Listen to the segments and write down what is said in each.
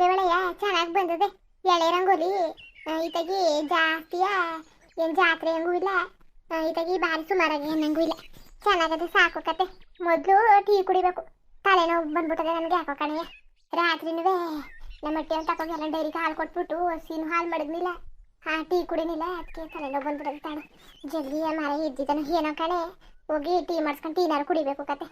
ರಂಗೋಲಿ ಒಳೆಯ ಚೆನ್ನಾಗಿ ಬಂದದೆ. ಎಳೆ ರಂಗೋಲಿ ಈತಗಿ ಜಾಸ್ತಿಯ, ಏನು ಜಾತ್ರೆ ಹಂಗೂ ಇಲ್ಲ. ಈತಗಿ ಭಾರಿ ಸುಮಾರಾಗಿ ಅನ್ನಂಗೂ ಇಲ್ಲ. ಚೆನ್ನಾಗದೆ ಸಾಕು ಕತೆ. ಮೊದಲು ಟೀ ಕುಡಿಬೇಕು. ತಲೆನೋವು ಬಂದ್ಬಿಟ್ಟದೆ ನನಗೆ ಯಾಕೋ ಕಣಯ್ಯ. ರಾತ್ರಿನೂ ನಮ್ಮ ಅಟ್ಟಿ ಅಂತ ತಗೊಂಡು ಡೈರಿಗೆ ಹಾಲು ಕೊಟ್ಬಿಟ್ಟು ಸೀನು ಹಾಲು ಮಡಗ್ನಿಲ್ಲ. ಹಾ, ಟೀ ಕುಡಿನಿಲ್ಲ. ಅದಕ್ಕೆ ತಲೆನೋವು ಬಂದ್ಬಿಡೋದು ತಾಳೆ ಜಲ್ದಿ ಮರ ಇದ್ದಿದ್ದಾನು ಏನೋ ಕಣೆ. ಹೋಗಿ ಟೀ ಮಾಡಿಸ್ಕೊಂಡು ಟೀನಾರು ಕುಡಿಬೇಕು ಕತೆ.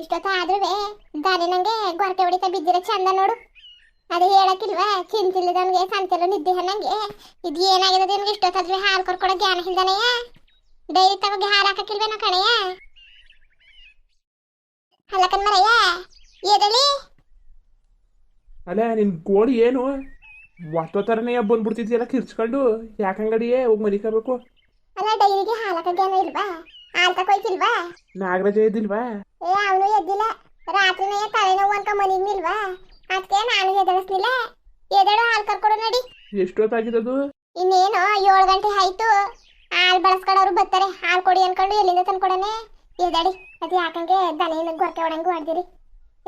ಇಷ್ಟೊತ್ತಾದ್ರೂ ದಾರಿ ನಂಗೆ ಗೊರಕೆ ಹೊಡಿತಾ ಬಿದ್ದಿರೋ ಚಂದ ನೋಡು. ಅದು ಹೇಳಕ್ಕಿಲ್ವಾ? ಚಿಂತಿಲ್ಲದವನಿಗೆ ಸಂತೆಲ್ಲ ನಿದ್ದೆ ನಂಗೆ ಇದು ಏನಾಗಿದೆ ನಿಮ್ಗೆ ಇಷ್ಟೊತ್ತಾದ್ರೂ ಹಾಲು ಕೊಡ್ಕೊಡೋ ಜ್ಞಾನ ಇಲ್ದಾನೆಯ ಡೈರಿ ತಗೋಗಿ ಹಾಲು ಹಾಕಕ್ಕಿಲ್ವೇನೋ ಕಣೆಯ ಅಲ್ಲಕನ್ ಮರಯ್ಯ ಎದಳಿ ಅಲ್ಲ ನಿನ್ ಕೋಳಿ ಏನು? ಒತ್ತೋ ತರನೇ ಬಂದ್ಬಿಡ್ತಿದ್ಯಲ್ಲ ಕಿರ್ಚ್ಕೊಂಡು? ಯಾಕಂಗಡಿಯೇ ಹೋಗಿ ಮನಿಕಬೇಕು ಅಲ್ಲ ಡೈರಿಗೆ ಹಾಲು ಹಾಕೋ ಜ್ಞಾನ ಇಲ್ವಾ? ಹಾಲು ಕೊಯ್ತಿಲ್ವಾ ನಾಗರಾಜ ಇದ್ದಿಲ್ವಾ ಏ ಅವನು ಎದ್ದಿಲ್ಲ. ರಾತ್ರಿನೇ ತಲೆನೋವು ಅನ್ಕ ಮನಿಗ್ ನಿಲ್ವಾ? ಅದಕ್ಕೆ ನಾನು ಎದಳಿಸ್ಲಿಲ್ಲ ಎದಳು ಹಾಲು ಕರ್ಕೊಡು ನಡಿ. ಎಷ್ಟೊತ್ತಾಗಿದ್ದದು ಇನ್ನೇನು ಏಳು ಗಂಟೆ ಆಯ್ತು. ಹಾಲು ಬಳಸ್ಕೊಳ್ಳೋರು ಬರ್ತಾರೆ. ಹಾಲು ಕೊಡಿ ಅನ್ಕೊಂಡು ಎಲ್ಲಿಂದ ತಂದ್ಕೊಡನೆ? ಎದಡಿ ಅದು ಯಾಕಂಗೆ ದನೇನ ಗೊರಕೆ ಹೊಡಂಗು ಹೊಡ್ದಿರಿ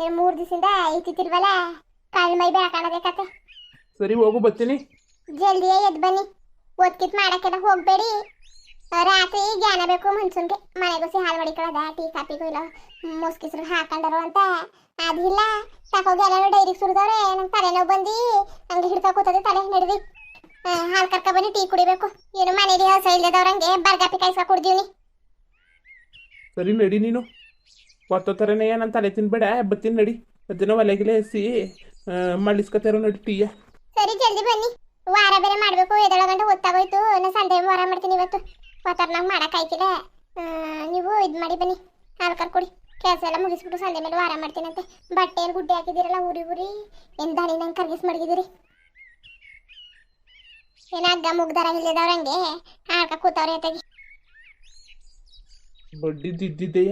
ಏನು ಮೂರು ದಿವಸದಿಂದ ಐತಿತ್ತಿಲ್ವಲ್ಲ ಕಾಲು ಮೈ ಬೇಕಣದೆ ಕತೆ. ಸರಿ ಹೋಗು ಬರ್ತೀನಿ. ಜಲ್ದಿಯೇ ಎದ್ದು ಬನ್ನಿ. ಒದ್ಕಿತ್ ಮಾಡಕ್ಕೆಲ್ಲ ಹೋಗ್ಬೇಡಿ. ರಾತ್ರಿ ಜ್ಞಾನ ಬೇಕು ಮನ್ಸೂನ್ಗೆ. ಮನೆಗೋಸಿ ಹಾಲು ಹೊಡಿಕೊಳ್ಳೋದ ಟೀ ಕಾಪಿಗೂ ಇಲ್ಲ ಮುಸ್ಕಿಸ್ರು ಹಾಕೊಂಡರು ಅಂತ. ಅದಿಲ್ಲ ತಕೋಗಿ ಎಲ್ಲರೂ ಡೈರಿಗೆ ಸುರಿದವ್ರೆ ನಂಗೆ ತಲೆನೋವು ಬಂದು. ಹಂಗೆ ಹಿಡ್ಕೊ ಕೂತದೆ ತಲೆ ನಡ್ದಿ. ಹಾಲು ಕರ್ಕ ಬನ್ನಿ ಟೀ ಕುಡಿಬೇಕು. ಏನು ಮನೇಲಿ ಹೊಸ ಇಲ್ಲದವ್ರಂಗೆ ಬರ್ಗಾಪಿ ಕಾಯಿಸ್ಕೊ ಕುಡ್ದೀವ್ನಿ ಸರಿ ನಡಿ ನೀನು. ಒತ್ತೋ ಥರನೇ ನನ್ನ ತಲೆ ತಿನ್ಬೇಡ ಬತ್ತೀನಿ ನಡಿ. ಅದನ್ನ ಒಲೆಗಿಲೆ ಎಸಿ ಮಳ್ಳಿಸ್ಕೊತಾರೋ ನಡಿ ಟೀಯ. ಸರಿ ಜಲ್ದಿ ಬನ್ನಿ. ವಾರ ಬೇರೆ ಮಾಡಬೇಕು ಎದೊಳಗಂಟ ಗೊತ್ತಾಗೋಯ್ತು ನಾನು ಸಂಡೆ ವಾರ ಮಾಡ್ತೀನಿ ಇವತ್ತು. ಒತ್ತರ್ನಾಗ ಮಾಡೋಕ್ಕಾಯ್ತಿಲ್ಲ ನೀವು ಇದು ಮಾಡಿ ಬನ್ನಿ. ಹಾಲು ಕರ್ಕೊಡಿ. ಕೆಲಸ ಎಲ್ಲ ಮುಗಿಸ್ಬಿಟ್ಟು ಸಂಜೆ ಮೇಲೆ ವಾರ ಮಾಡ್ತೀನಂತೆ. ಬಟ್ಟೆ ಏನು ಗುಡ್ಡೆ ಹಾಕಿದ್ದೀರಲ್ಲ, ಊರಿ ಊರಿ. ಏನು ದಾನಿ ನಂಗೆ ಕರ್ಗಿಸ್ ಮಡಗಿದ್ದೀರಿ. ಏನಾಗ ಹಗ್ಗ ಮುಗ್ದಾರ ಇಲ್ಲದವ್ರಂಗೆ ಹಾಡ್ಕ ಕೂತವ್ರೆ ತೆಗಿ ಬಡ್ಡಿದ್ದಿದ್ದೆಯ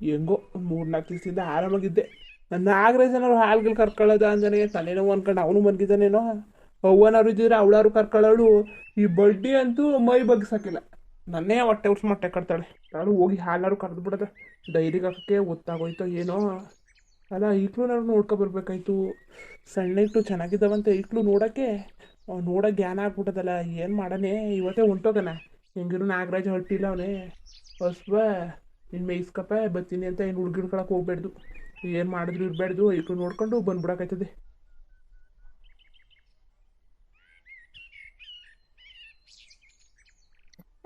ಹೆಂಗೋ ಮೂರು ನಾಲ್ಕು ದಿವಸದಿಂದ ಆರಾಮಾಗಿದ್ದೆ ನನ್ನ ನಾಗರಾಜನವ್ರು ಹಾಲ್ಗಳು ಕರ್ಕೊಳ್ಳೋದ ಅಂದನೆ ತಲೆನೋವು ಅನ್ಕೊಂಡು ಅವನು ಮನ್ಗಿದ್ದಾನೇನೋ ಅವ್ವನವ್ರು ಇದ್ದಿದ್ರೆ ಅವಳವ್ರು ಕರ್ಕೊಳ್ಳೋಳು. ಈ ಬಡ್ಡಿ ಅಂತೂ ಮೈ ಬಗ್ಸಕ್ಕಿಲ್ಲ ನನ್ನೇ ಹೊಟ್ಟೆ ಉರ್ಸ್ ಮೊಟ್ಟೆ ಕಟ್ತಾಳೆ. ನಾನು ಹೋಗಿ ಹಾಲಾರು ಕರೆದು ಬಿಡೋದ ಡೈರಿಗೆ ಹಾಕೋಕ್ಕೆ ಗೊತ್ತಾಗೋಯ್ತೋ ಏನೋ? ಅಲ್ಲ ಈಗಲೂ ನಾನು ನೋಡ್ಕೊ ಬರ್ಬೇಕಾಯ್ತು. ಸಣ್ಣ ಇಟ್ಟು ಚೆನ್ನಾಗಿದ್ದಾವಂತ. ಈಗಲೂ ನೋಡೋಕ್ಕೆ ನೋಡೋ ಜ್ಞಾನ ಆಗ್ಬಿಟ್ಟದಲ್ಲ, ಏನು ಮಾಡನೆ? ಇವತ್ತೇ ಹೊಂಟೋಗನ ಹೆಂಗಿರು ನಾಗರಾಜ್ ಹೊಟ್ಟಿಲ್ಲ ಅವನೇ. ಹೊಸ್ಬ ನಿನ್ನ ಮೇಯ್ಸ್ಕಪ್ಪ, ಬರ್ತೀನಿ ಅಂತ ಏನು ಹುಡುಗಿಡ್ಕೊಳಕ್ಕೆ ಹೋಗ್ಬೇಡ್ದು. ಏನು ಮಾಡಿದ್ರು ಇರಬೇಡ್ದು ಈಗಲೂ ನೋಡ್ಕೊಂಡು ಬಂದ್ಬಿಡಕಾಯ್ತದೆ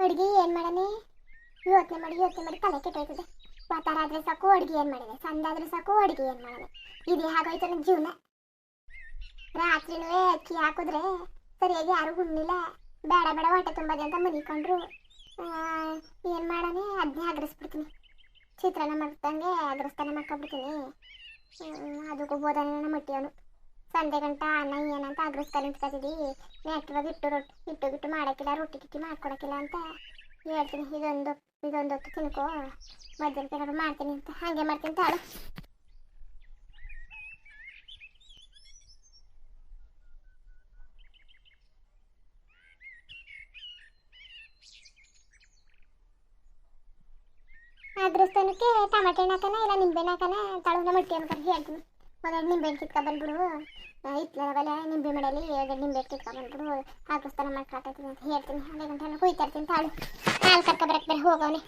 ಅಡುಗೆ ಏನು ಮಾಡನೆ? ಯೋಚನೆ ಮಾಡಿ ಯೋಚನೆ ಮಾಡಿ ತಲೆ ಕೆಟ್ಟೋಯ್ತದೆ ವಾತಾರ ಆದ್ರೆ ಸಾಕು ಅಡುಗೆ ಏನು ಮಾಡಿದೆ? ಸಂದಾದ್ರೆ ಸಾಕು ಅಡುಗೆ ಏನು ಮಾಡಿದೆ? ಇದೇ ಹಾಗೋಯ್ತು ನನ್ನ ಜೀವನ? ರಾತ್ರಿನೂ ಅಕ್ಕಿ ಹಾಕಿದ್ರೆ ಸರಿಯಾಗಿ ಯಾರು ಉಣ್ಣಿಲ್ಲ ಬೇಡ ಬೇಡ, ಹೊಟ್ಟೆ ತುಂಬದೆ ಅಂತ ಮನಿಕೊಂಡ್ರು. ಏನು ಮಾಡನೆ? ಅದ್ನೇ ಅಗ್ರಸ್ಬಿಡ್ತೀನಿ ಚಿತ್ರಾನ್ನ ಮಾಡ್ತಂಗೆ ಅಗ್ರಸ್ತಾನೆ ಮಾಡ್ಕೊಬಿಡ್ತೀನಿ ಅದಕ್ಕೂ ಬೋಧನೆ ಮಟ್ಟಿಯವನು ಸಂಜೆ ಗಂಟ ಅನ್ನ ಏನಂತ ಅಗ್ರಸ್ತಾನೆ ನಿಂತ್ಕೊತಿದ್ದಿ ನೆಟ್ವಾಗ ಇಟ್ಟು ರೊಟ್ಟಿ, ಇಟ್ಟು ಬಿಟ್ಟು ಮಾಡೋಕ್ಕಿಲ್ಲ, ರೊಟ್ಟಿ ಗಿಟ್ಟಿ ಮಾಡ್ಕೊಡೋಕ್ಕಿಲ್ಲ ಅಂತ ಹೇಳ್ತೀನಿ. ಇದೊಂದು ಇದೊಂದು ಹೊತ್ತು ತಿನ್ಕೋ. ಮಧ್ಯಾಹ್ನ ಕೆಲವರು ಮಾಡ್ತೀನಿ ಅಂತ. ಹಾಗೆ ಮಾಡ್ತೀನಿ ತಾಳು. ಅದೃಷ್ಟನಕ್ಕೆ ಟಮಾಟೆ ಹಣ್ಣು ಹಾಕನ ಇಲ್ಲ ನಿಂಬೆಹಣ್ಣು ಹಾಕನ? ತಳವನ್ನ ಮಟ್ಟಿ ಅನ್ಕೊಂಡು ಹೇಳ್ತೀನಿ. ಒಂದೆರಡು ನಿಂಬೆಹಣ್ಣು ಕಿತ್ಕೊ ಬಂದ್ಬಿಡು ಇತ್ತಲವಲ್ಲ ನಿಂಬೆ ಮಡಲಿ ಎರಡು ನಿಂಬೆ ಕಿತ್ಕೊ ಬಂದ್ಬಿಡು ಅಗ್ರಸ್ಥಾನ ಮಾಡ್ಕೊಳ್ತೀನಿ ಅಂತ ಹೇಳ್ತೀನಿ. ಅದೇ ಗಂಟೆ ಕುಯ್ತಾ ಇರ್ತೀನಿ ತಾಳು. ಹಾಲು ಕರ್ಕೊ ಬರಕ್ಕೆ ಬೇರೆ ಹೋಗವನೆ.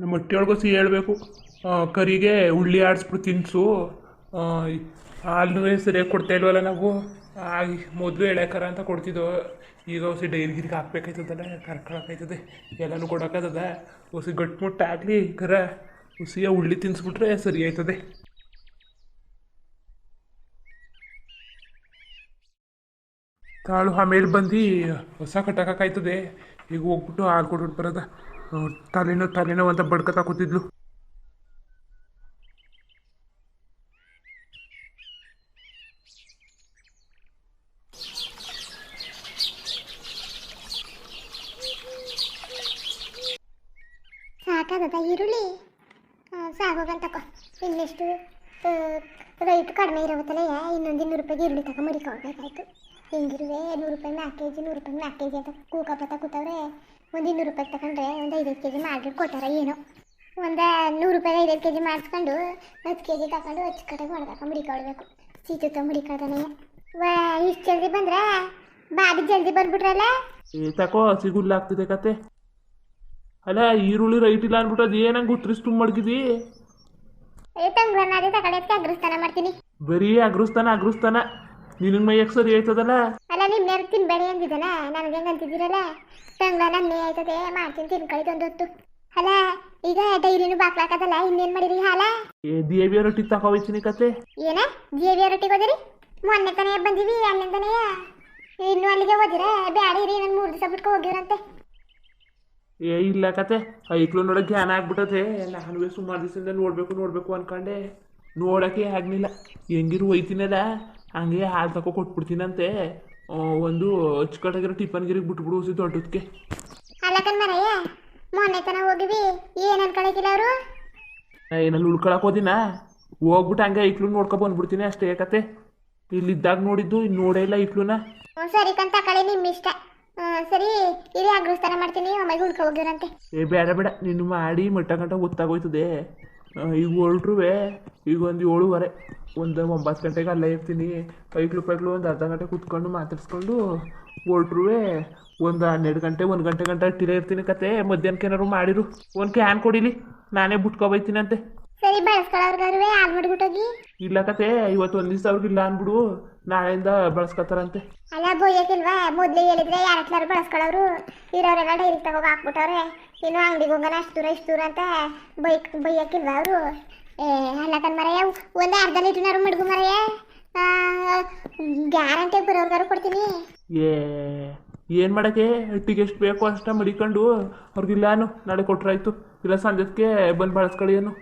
ನಮ್ಮ ಹೊಟ್ಟೆಯೊಳಗೂ ಸಿಹಿ ಹೇಳಬೇಕು ಕರಿಗೆ ಉಳ್ಳಿ ಆಡಿಸ್ಬಿಟ್ಟು ತಿನ್ಸು. ಹಾಲು ಸರಿಯಾಗಿ ಕೊಡ್ತಾ ಇಲ್ವಲ್ಲ ನಾವು? ಆಗಿ ಮೊದಲು ಎಳೆಕರ ಅಂತ ಕೊಡ್ತಿದ್ದೆವು ಈಗ ಹೊಸಿ ಡೈರಿ ಗಿರಿಗೆ ಹಾಕ್ಬೇಕಾಯ್ತದಲ್ಲ, ಕರ್ಕೊಳಕಾಯ್ತದೆ. ಎಲ್ಲನೂ ಕೊಡೋಕ್ಕಾಗ್ತದ ಒಸಿ ಗಟ್ಟಿಮುಟ್ಟ ಆಗಲಿ ಕರ. ಹುಸಿಯ ಉಳ್ಳಿ ತಿನ್ಸ್ಬಿಟ್ರೆ ಸರಿ ಆಯ್ತದೆ ತಾಳು ಆಮೇಲೆ ಬಂದು ಹೊಸ ಕಟ್ಟಕ್ಕಾಯ್ತದೆ ಈಗ ಹೋಗ್ಬಿಟ್ಟು ಹಾಲು ಕೊಟ್ಬಿಟ್ಟು ಬರೋದ. ತಲೆನೋ ತಲೆನೋ ಅಂತ ಬಡ್ಕತಾ ಕೂತಿದ್ಲು. ಈರುಳ್ಳಿ? ಸಾಕೋಗಂತಕೋ ಇನ್ನೆಷ್ಟು ರೈಟ್ ಕಡಿಮೆ ಇರೋತ್ತಲ್ಲ ಇನ್ನೊಂದು ಇನ್ನೂರು ರೂಪಾಯಿಗೆ ಈರುಳ್ಳಿ ತಗೊಂಡು ಮಡಿಕೊಳ್ಬೇಕಾಯ್ತು ಹಿಂಗಿರುವೆ, ನೂರು ರೂಪಾಯಿ ನಾಲ್ಕು ಕೆ ಜಿ ನೂರು ರೂಪಾಯಿ ನಾಲ್ಕು ಕೆ ಜಿ ಅಂತ ಕೂಕಪತ್ತ ಕೂತವ್ರೆ. ಒಂದು ಇನ್ನೂರು ರೂಪಾಯಿ ತಗೊಂಡ್ರೆ ಒಂದು ಐದೈದು ಕೆ ಜಿ ಮಾಡಿ ಕೊಟ್ಟಾರ ಏನೋ. ಒಂದು ನೂರು ರೂಪಾಯಿ ಐದೈದು ಕೆ ಜಿ ಮಾಡಿಸ್ಕೊಂಡು ಹತ್ತು ಕೆ ಜಿ ತಗೊಂಡು ಹಚ್ಚು ಕಡೆಗೆ ಹೊಡೆದಾಕ ಮುಡಿಕೊಳ್ಬೇಕು ಸೀತು ಮುಡಿಕೊಳ್ತಾನೆ ವಾ ಇಷ್ಟು ಜಲ್ದಿ ಬಂದ್ರೆ ಬಾಬಿ ಜಲ್ದಿ ಬಂದ್ಬಿಟ್ರಲ್ಲ? ತಕೋ ಸಿಗುಲ್ಲ ಆಗ್ತಿದೆ ಕತೆ. ಅಲ್ಲ ಈರುಳ್ಳಿ ರೈಟ್ ಇಲ್ಲ ಅನ್ಬಿಟ್ಟು ಅದು ಏನಂಗೆ ಉತ್ತರಿಸಿ ತುಂಬ ಮಡಗಿದಿ ತಂಗ್ಳನ್ನ ಅದೇ ತಗೊಳ್ಳೋದಕ್ಕೆ ಅಗ್ರಸ್ಥಾನ ಮಾಡ್ತೀನಿ. ಬರೀ ಅಗ್ರಸ್ಥಾನ ಅಗ್ರಸ್ಥಾನ. ನಿನಗೆ ಮೈಯಕ್ಕೆ ಸರಿ ಆಯ್ತದಲ್ಲ? ನಿಮ್ನೇರು ತಿನ್ಬೇಡಿ ಅಂದಿದ್ದಾನ ನನಗೆ ಹೆಂಗೆ ಅಂತಿದ್ದೀರಲ್ಲ? ತಂಗ್ಳ ನನ್ನೇ ಆಯ್ತದೆ ಮಾಡ್ತೀನಿ ತಿನ್ಕಳಿದು ಒಂದು ಹೊತ್ತು ಅಲ್ಲ ಈಗ ಡೈರಿನು ಬಾಕ್ಲಾಕದಲ್ಲ ಇನ್ನೇನ್ ಮಾಡಿರಿ ಹಾಲ? ಏ ದೇವಿಯ ರೊಟ್ಟಿ ತಗೋಯ್ತೀನಿ ಕತೆ. ಏನ? ದೇವಿಯ ರೊಟ್ಟಿ ರೊಟ್ಟಿಗೆ ಹೋದಿರಿ? ಮೊನ್ನೆ ತಾನೇ ಬಂದಿವಿ ಅಣ್ಣನ ತಾನೇ. ಇನ್ನು ಅಲ್ಲಿಗೆ ಹೋದಿರ? ಬ್ಯಾಡ ಇರಿ ನಾನು ಮೂರು ದಿವಸ ಬಿಟ್ಕೊ ಹೋಗಿರಂತೆ ಏ ಇಲ್ಲ ಕತೆ. ಐಕ್ಳು ನೋಡೋ ಜ್ಞಾನ ಆಗ್ಬಿಟ್ಟದೆ. ನಾನು ಸುಮಾರು ದಿವಸದಿಂದ ನೋಡ್ಬೇಕು ನೋಡ್ಬೇಕು ಅನ್ಕೊಂಡೆ. ನೋಡಕ್ಕೆ ಆಗಲಿಲ್ಲ. ಹೆಂಗಿರು ಒಯ್ತೀನಲ್ಲ ಹಂಗೆ ಹಾಲು ತಗೋ ಕೊಟ್ಬಿಡ್ತೀನಂತೆ. ಒಂದು ಅಚ್ಚುಕಟ್ಟಾಗಿರೋ ಟಿಫನ್ ಗಿರಿಗೆ ಬಿಟ್ಬಿಡು ಹುಸಿ ದೊಡ್ಡದಕ್ಕೆ ಅಲ್ಲ ಕಣ್ ಮರಯ್ಯ ಮೊನ್ನೆ ತನ ಹೋಗಿವಿ ಏನು ಅನ್ಕೊಳಕಿಲ್ಲ ಅವರು? ಏನಲ್ಲಿ ಉಳ್ಕೊಳಕ್ ಹೋದಿನ? ಹೋಗ್ಬಿಟ್ಟು ಹಂಗೆ ಐಕ್ಳು ನೋಡ್ಕೊ ಬಂದ್ಬಿಡ್ತೀನಿ ಅಷ್ಟೇ ಕತೆ ಇಲ್ಲಿದ್ದಾಗ ನೋಡಿದ್ದು ಇನ್ನು ನೋಡೇ ಇಲ್ಲ ಇಟ್ಲುನ ಸರಿ ಕಂತ ಕಳೆ ನಿಮ್ಮ ಇಷ್ಟ ಸರಿ ಇಲ್ಲಿ ಅಗ್ರಸ್ಥಾನ ಮಾಡ್ತೀನಿ ಆಮೇಲೆ ಉಳ್ಕೊ ಹೋಗಿರಂತೆ ಏ ಬೇಡ ಬೇಡ ನೀನು ಮಾಡಿ ಮಟ್ಟ ಗಂಟ ಗೊತ್ತಾಗೋಯ್ತದೆ ಈಗ ಹೊರಟ್ರುವೆ ಈಗ ಒಂದು ಏಳುವರೆ ಒಂದು ಒಂಬತ್ತು ಗಂಟೆಗೆ ಅಲ್ಲೇ ಇರ್ತೀನಿ. ಪೈಕ್ಲು ಪೈಕ್ಲು ಒಂದು ಅರ್ಧ ಗಂಟೆ ಕೂತ್ಕೊಂಡು ಮಾತಾಡ್ಸ್ಕೊಂಡು ಹೊರಟ್ರುವೆ ಒಂದು ಹನ್ನೆರಡು ಗಂಟೆ ಒಂದು ಗಂಟೆ ಗಂಟೆ ಟಿರೇ ಇರ್ತೀನಿ ಕತೆ. ಮಧ್ಯಾಹ್ನಕ್ಕೆ ಏನಾರು ಮಾಡಿರು. ಒಂದು ಕ್ಯಾನ್ ಕೊಡಿಲಿ. ನಾನೇ ಬಿಟ್ಕೊಬೈತೀನಂತೆ. ಸರಿ ಬಳಸ್ಕೊಳ್ಳೋರ್ಗಾರುವೆ ಹಾಲು ಮಾಡ್ಬಿಟ್ಟೋಗಿ. ಇಲ್ಲ ಕತೆ ಇವತ್ತು ಒಂದು ದಿವಸ ಅವ್ರಿಗಿಲ್ಲ ಅಂದ್ಬಿಡು ನಾಳೆಯಿಂದ ಬಳಸ್ಕೊತಾರಂತೆ. ಅಲ್ಲ ಬೋಯಕ್ಕಿಲ್ವಾ ಮೊದ್ಲು ಹೇಳಿದ್ರೆ ಯಾರತ್ಲಾರು ಬಳಸ್ಕೊಳ್ಳೋರು ಇರೋರೆಲ್ಲ ಡೈರಿ ತಗೋ ಹಾಕ್ಬಿಟ್ಟವ್ರೆ. ಇನ್ನು ಅಂಗಡಿಗೆ ಹೋಗೋಣ ಅಷ್ಟು ದೂರ, ಇಷ್ಟು ದೂರ ಅಂತ ಬೈಕ್ ಬೈಯಕ್ಕಿಲ್ವ ಅವರು. ಏ, ಅಲ್ಲ ಕಣ್ ಮರಯ್ಯ ಒಂದು ಅರ್ಧ ಲೀಟ್ರ್ನಾರು ಮಡ್ಗು ಮರಯ್ಯ ಗ್ಯಾರಂಟಿ ಬರೋರ್ಗಾರು ಕೊಡ್ತೀನಿ. ಏ, ಏನು ಮಾಡಕ್ಕೆ? ಹಟ್ಟಿಗೆ ಎಷ್ಟು ಬೇಕೋ ಅಷ್ಟ ಮಡಿಕೊಂಡು ಅವ್ರಿಗಿಲ್ಲಾನು ನಾಳೆ ಕೊಟ್ರಾಯ್ತು. ಇಲ್ಲ ಸಂಜೆಗೆ ಬಂದು ಬಳಸ್ಕೊಳ್ಳಿ ಏನು.